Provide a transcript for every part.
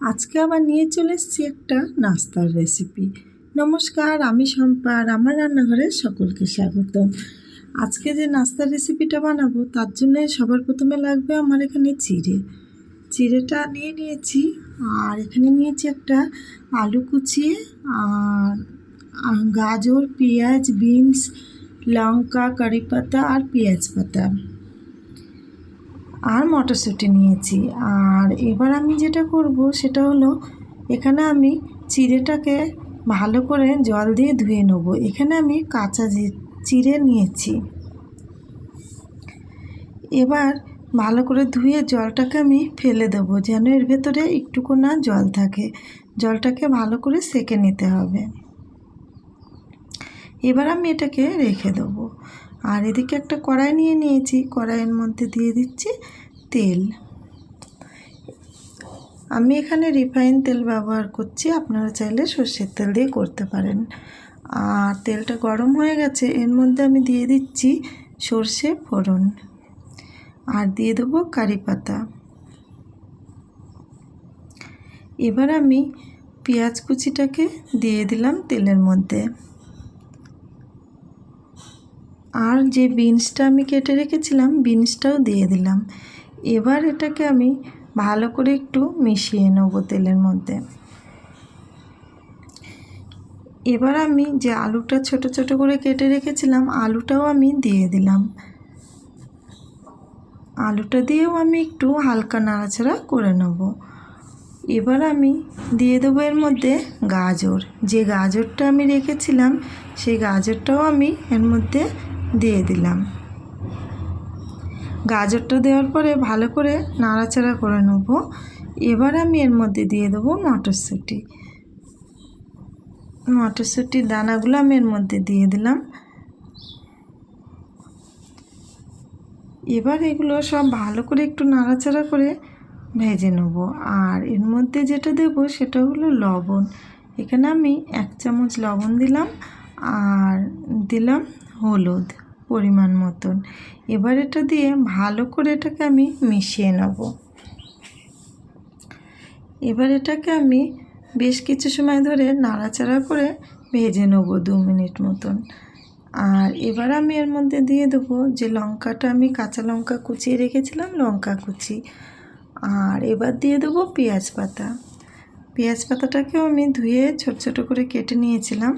আজকে আবার নিয়ে চলে এসেছি একটা নাস্তার রেসিপি নমস্কার, আমি শম্পা আর আমার রান্নাঘরে সকলকে স্বাগতম। আজকে যে নাস্তার রেসিপিটা বানাবো, তার জন্য সবার প্রথমে লাগবে আমার এখানে চিড়ে চিড়েটা নিয়ে নিয়েছি, আর এখানে নিয়েছি একটা আলু কুচিয়ে, আর গাজর, পেঁয়াজ, বিনস, লঙ্কা কারি পাতা আর পেঁয়াজ পাতা। আর মটরশুঁটি নিয়েছি। আর এবার আমি যেটা করব সেটা হলো, এখানে আমি চিড়েটাকে ভালো করে জল দিয়ে ধুয়ে নেব। এখানে আমি কাঁচা চিড়ে নিয়েছি। এবার ভালো করে ধুয়ে জলটাকে আমি ফেলে দেবো যেন এর ভেতরে একটুকু না জল থাকে। জলটাকে ভালো করে সেকে নিতে হবে। এবার আমি এটাকে রেখে দেবো। আর এদিকে একটা কড়াই নিয়ে নিয়েছি। কড়াইয়ের মধ্যে দিয়ে দিচ্ছি তেল। আমি এখানে রিফাইন তেল ব্যবহার করছি। আপনারা চাইলে সর্ষের তেল দিয়ে করতে পারেন। আর তেলটা গরম হয়ে গেছে, এর মধ্যে আমি দিয়ে দিচ্ছি সর্ষে ফোড়ন। আর দিয়ে দেবো কারি পাতা। এবার আমি পেঁয়াজ কুচিটাকে দিয়ে দিলাম তেলের মধ্যে। আর যে বিনসটা আমি কেটে রেখেছিলাম, বিনসটাও দিয়ে দিলাম। এবার এটাকে আমি ভালো করে একটু মিশিয়ে নেব তেলের মধ্যে। এবার আমি যে আলুটা ছোট ছোট করে কেটে রেখেছিলাম, আলুটাও আমি দিয়ে দিলাম। আলুটা দিয়েও আমি একটু হালকা নাড়াচাড়া করে নেব। এবার আমি দিয়ে দেবো এর মধ্যে গাজর। যে গাজরটা আমি রেখেছিলাম, সেই গাজরটাও আমি এর মধ্যে দিয়ে দিলাম। গাজরটা দেওয়ার পরে ভালো করে নাড়াচাড়া করে নেব। এবার আমি এর মধ্যে দিয়ে দেবো মটরশুঁটি। মটরশুঁটির দানাগুলো আমি এর মধ্যে দিয়ে দিলাম। এবার এগুলো সব ভালো করে একটু নাড়াচাড়া করে ভেজে নেব। আর এর মধ্যে যেটা দেব সেটা হলো লবণ। এখানে আমি এক চামচ লবণ দিলাম। আর দিলাম হলুদ পরিমাণ মতন। এবার এটা দিয়ে ভালো করে এটাকে আমি মিশিয়ে নেব। এবার এটাকে আমি বেশ কিছু সময় ধরে নাড়াচাড়া করে ভেজে নেব দু মিনিট মতন। আর এবার আমি এর মধ্যে দিয়ে দেবো যে লঙ্কাটা আমি কাঁচা লঙ্কা কুচিয়ে রেখেছিলাম, লঙ্কা কুচি। আর এবার দিয়ে দেবো পেঁয়াজ পাতা। পেঁয়াজ পাতাটাকেও আমি ধুয়ে ছোট ছোট করে কেটে নিয়েছিলাম।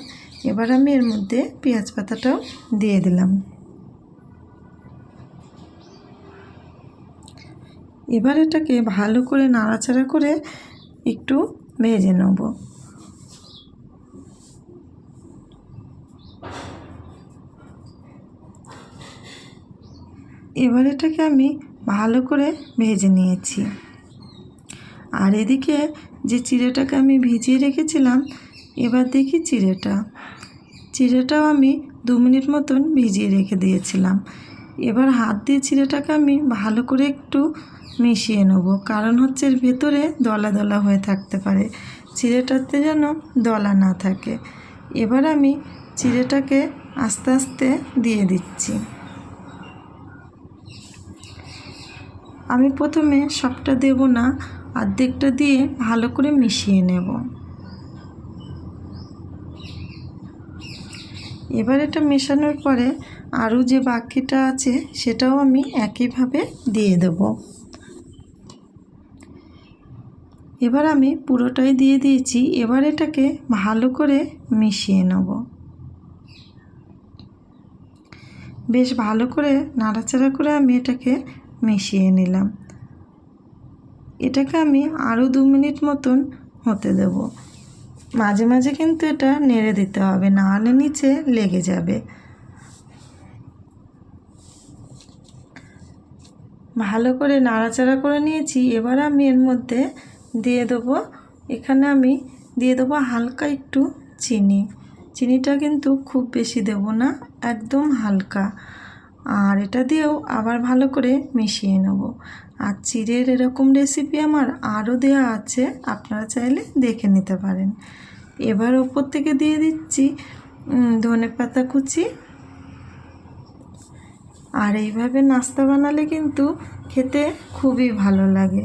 এবার আমি এর মধ্যে পেঁয়াজ পাতাটাও দিয়ে দিলাম। এবার এটাকে ভালো করে নাড়াচাড়া করে একটু ভেজে নেব। এবার এটাকে আমি ভালো করে ভেজে নিয়েছি। আর এদিকে যে চিড়েটাকে আমি ভিজিয়ে রেখেছিলাম, এবার দেখি চিড়েটা। চিড়েটাও আমি দু মিনিট মতন ভিজিয়ে রেখে দিয়েছিলাম। এবার হাত দিয়ে চিড়েটাকে আমি ভালো করে একটু মিশিয়ে নেব, কারণ হচ্ছে এর ভেতরে দলা দলা হয়ে থাকতে পারে। চিড়েটাতে যেন দলা না থাকে। এবার আমি চিড়েটাকে আস্তে আস্তে দিয়ে দিচ্ছি। আমি প্রথমে সবটা দেব না অর্ধেকটা দিয়ে ভালো করে মিশিয়ে নেব। এবার এটা মেশানোর পরে আরও যে বাকিটা আছে সেটাও আমি একইভাবে দিয়ে দেব। এবার আমি পুরোটাই দিয়ে দিয়েছি, এবার এটাকে ভালো করে মিশিয়ে নেব। বেশ ভালো করে নাড়াচাড়া করে আমি এটাকে মিশিয়ে নিলাম। এটাকে আমি আরও দু মিনিট মতন হতে দেব। মাঝে মাঝে কিন্তু এটা নেড়ে দিতে হবে, না হলে নিচে লেগে যাবে। ভালো করে নাড়াচাড়া করে নিয়েছি, এবার আমি এর মধ্যে দিয়ে দেবো, এখানে আমি দিয়ে দেবো হালকা একটু চিনি। চিনিটা কিন্তু খুব বেশি দেব না, একদম হালকা। আর এটা দিয়েও আবার ভালো করে মিশিয়ে নেব। আর চিড়ের এরকম রেসিপি আমার আরও দেওয়া আছে, আপনারা চাইলে দেখে নিতে পারেন। এবার ওপর থেকে দিয়ে দিচ্ছি ধনে পাতা কুচি। আর এইভাবে নাস্তা বানালে কিন্তু খেতে খুবই ভালো লাগে।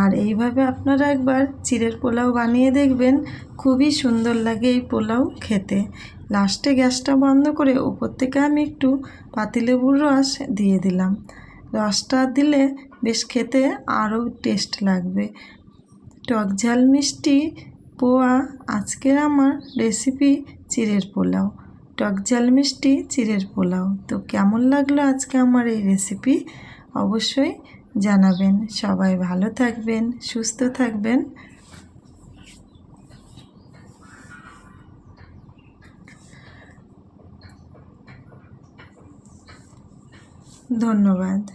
আর এইভাবে আপনারা একবার চিড়ের পোলাও বানিয়ে দেখবেন, খুবই সুন্দর লাগে এই পোলাও খেতে। লাস্টে গ্যাসটা বন্ধ করে ওপর থেকে আমি একটু পাতিলেবুর রস দিয়ে দিলাম। রসটা দিলে বেশ খেতে আরও টেস্ট লাগবে। টক ঝাল মিষ্টি পোয়া আজকের আমার রেসিপি চিড়ের পোলাও। টক ঝাল মিষ্টি চিড়ের পোলাও। তো কেমন লাগল আজকে আমার এই রেসিপি? অবশ্যই জানাবেন। সবাই ভালো থাকবেন, সুস্থ থাকবেন। donovan.